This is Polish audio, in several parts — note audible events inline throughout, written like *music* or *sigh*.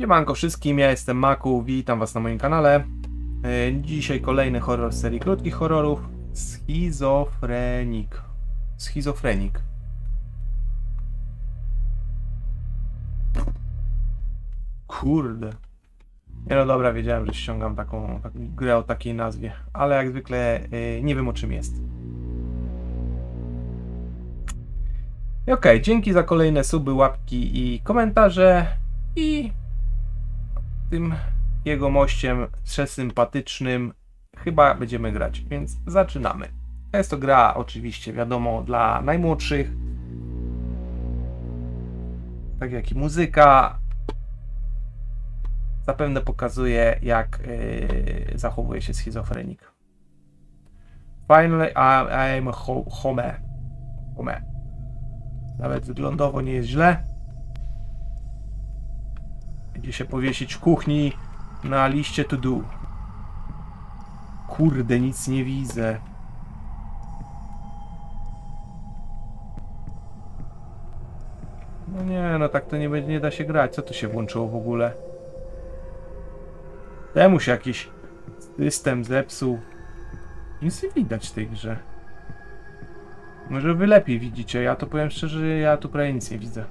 Siemanko wszystkim, ja jestem Maku, witam was na moim kanale. E, Dzisiaj kolejny horror z serii krótkich horrorów. Schizofrenik. Schizofrenik. Kurde. Nie no dobra, wiedziałem, że ściągam taką, taką grę o takiej nazwie, ale jak zwykle e, nie wiem o czym jest. I Okej, dzięki za kolejne suby, łapki i komentarze. I tym jego mościem przesympatycznym chyba będziemy grać, więc zaczynamy. Jest to gra oczywiście, wiadomo, dla najmłodszych. Tak jak i muzyka. Zapewne pokazuje, jak yy, zachowuje się schizofrenik. Finally, I, I am a ho home. Home. Nawet wyglądowo nie jest źle. Idzie się powiesić w kuchni na liście to do. Kurde, nic nie widzę. No nie, no tak to nie, będzie- nie da się grać. Co tu się włączyło w ogóle? Temu się jakiś system zepsuł. Nic nie widać w tej grze. Może wy lepiej widzicie, ja to powiem szczerze, ja tu prawie nic nie widzę.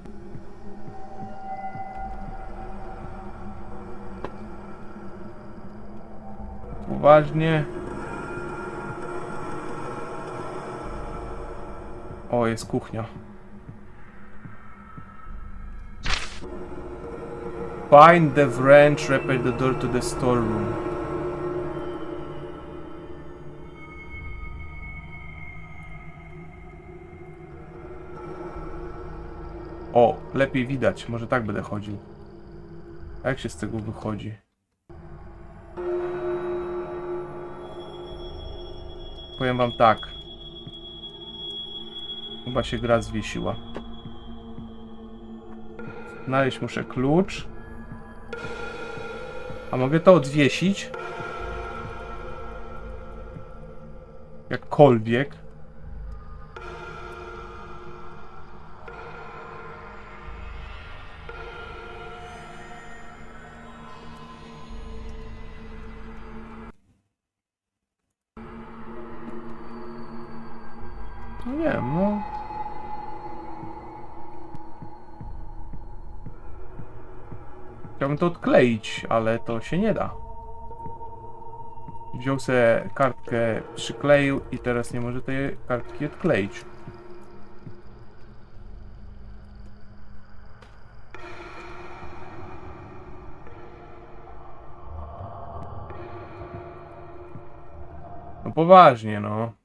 Uważnie. O, jest kuchnia. Find the wrench, repair the door to the storeroom. O, lepiej widać. Może tak będę chodził. Jak się z tego wychodzi? Powiem wam tak. Chyba się gra zwiesiła. Znaleźć muszę klucz. A mogę to odwiesić? Jakkolwiek. No nie wiem, no. Chciałbym to odkleić, ale to się nie da. Wziął sobie kartkę, przykleił i teraz nie może tej kartki odkleić. No poważnie, no.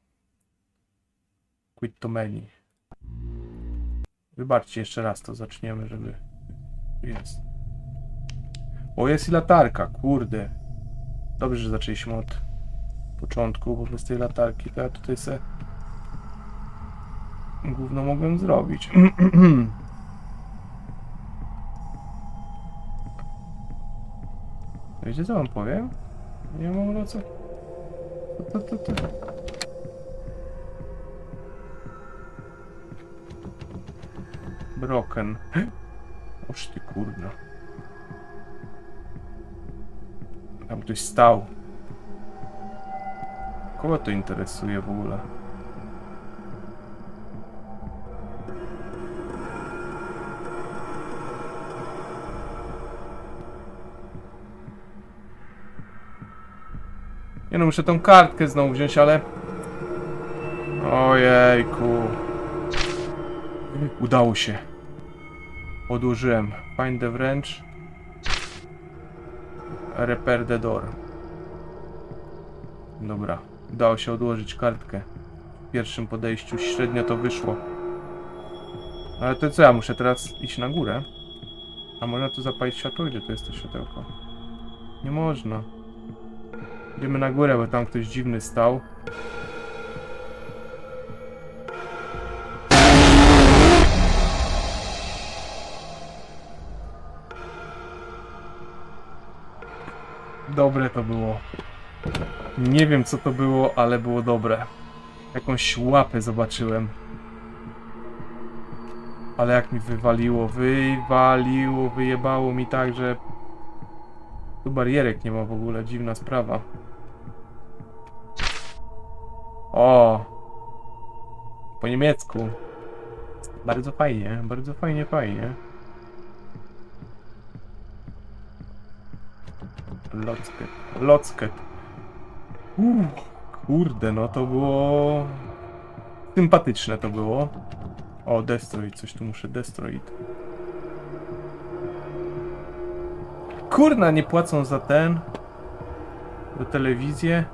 Quit to menu. Wybaczcie jeszcze raz, to zaczniemy, żeby... Jest. O, jest i latarka, kurde. Dobrze, że zaczęliśmy od początku, bo bez tej latarki to ja tutaj se... Gówno mogłem zrobić. *clears throat* Wiecie co wam powiem? Nie mam na co... To, to, to, to. Broken. Oż ty kurna. Tam ktoś stał. Kogo to interesuje w ogóle? Nie no, muszę tą kartkę znowu wziąć, ale... Ojejku. Udało się. Odłożyłem. Find the wrench. Repair the door. Dobra. Udało się odłożyć kartkę. W pierwszym podejściu średnio to wyszło. Ale to co, ja muszę teraz iść na górę? A można tu zapalić światło? Gdzie to jest to światełko? Nie można. Idziemy na górę, bo tam ktoś dziwny stał. Dobre to było. Nie wiem co to było, ale było dobre. Jakąś łapę zobaczyłem. Ale jak mi wywaliło, wywaliło, wyjebało mi tak, że Tu barierek nie ma w ogóle, dziwna sprawa. O! Po niemiecku. Bardzo fajnie, bardzo fajnie, fajnie. Locket, Locket. Uuu, kurde, no to było... Sympatyczne to było. O, Destroid, coś tu muszę, Destroid. Kurna, nie płacą za ten. Za telewizję.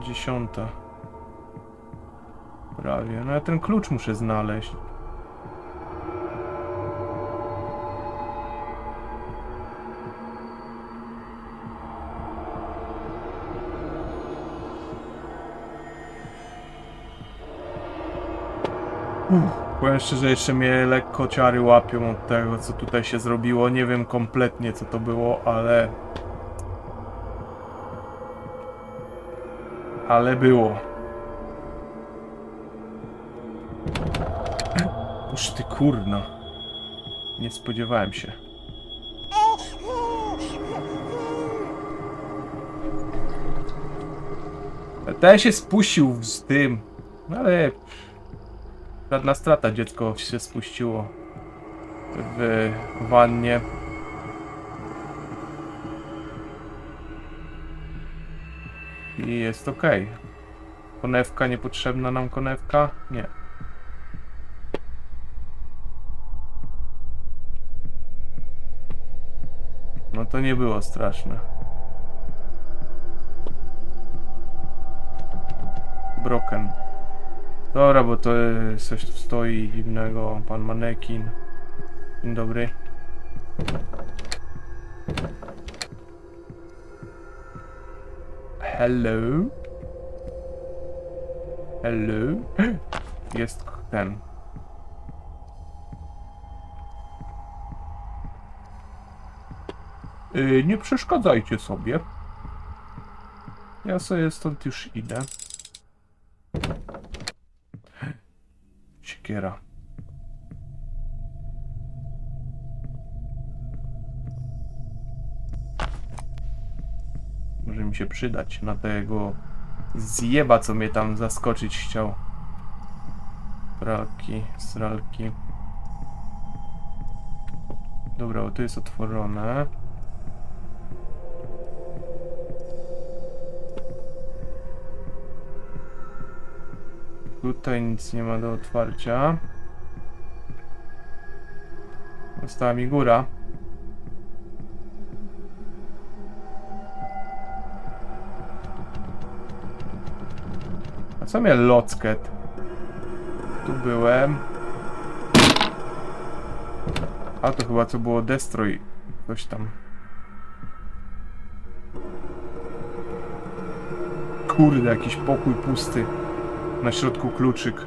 Dziesiąta. Prawie. No ja ten klucz muszę znaleźć. Powiem szczerze, jeszcze mnie lekko ciary łapią od tego, co tutaj się zrobiło. Nie wiem kompletnie, co to było, ale... Ale było. Uż ty kurna. Nie spodziewałem się. Ten się spuścił z tym. Ale... Żadna strata, dziecko się spuściło w wannie. I jest ok. Konewka, niepotrzebna nam konewka? Nie. No to nie było straszne. Broken. Dobra, bo to jest coś tu stoi dziwnego. Pan manekin. Dzień dobry. Hello? Hello? *gasps* Jest ten. Yy, nie przeszkadzajcie sobie. Ja sobie stąd już idę. Siekiera. Może mi się przydać na tego zjeba, co mnie tam zaskoczyć chciał. Pralki, sralki. Dobra, bo to jest otworzone. Tutaj nic nie ma do otwarcia. Została mi góra. A co mnie Locket? Tu byłem. A to chyba co było Destroy. Coś tam. Kurde, jakiś pokój pusty. Na środku kluczyk.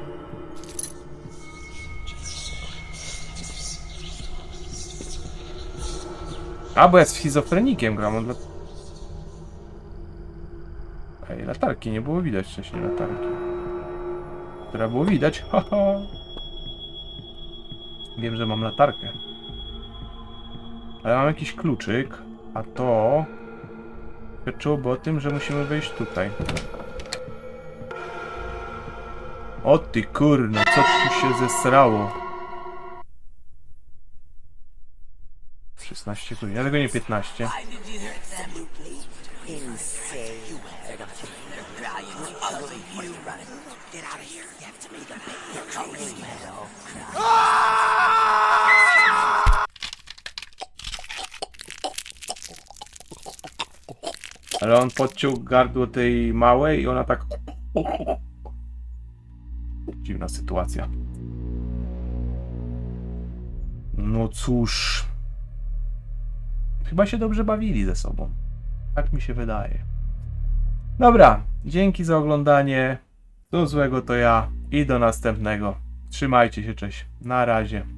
A, bo ja schizofrenikiem gram, on dla... Ej, latarki, nie było widać wcześniej latarki. Która było widać. Wiem, że mam latarkę. Ale mam jakiś kluczyk, a to... Świadczyłoby o tym, że musimy wejść tutaj. O ty kurno, co tu się zesrało? 16 godzin, dlatego nie 15. Ale on podciął gardło tej małej i ona tak... Sytuacja. No cóż. Chyba się dobrze bawili ze sobą. Tak mi się wydaje. Dobra, dzięki za oglądanie. Do złego to ja i do następnego. Trzymajcie się, cześć. Na razie.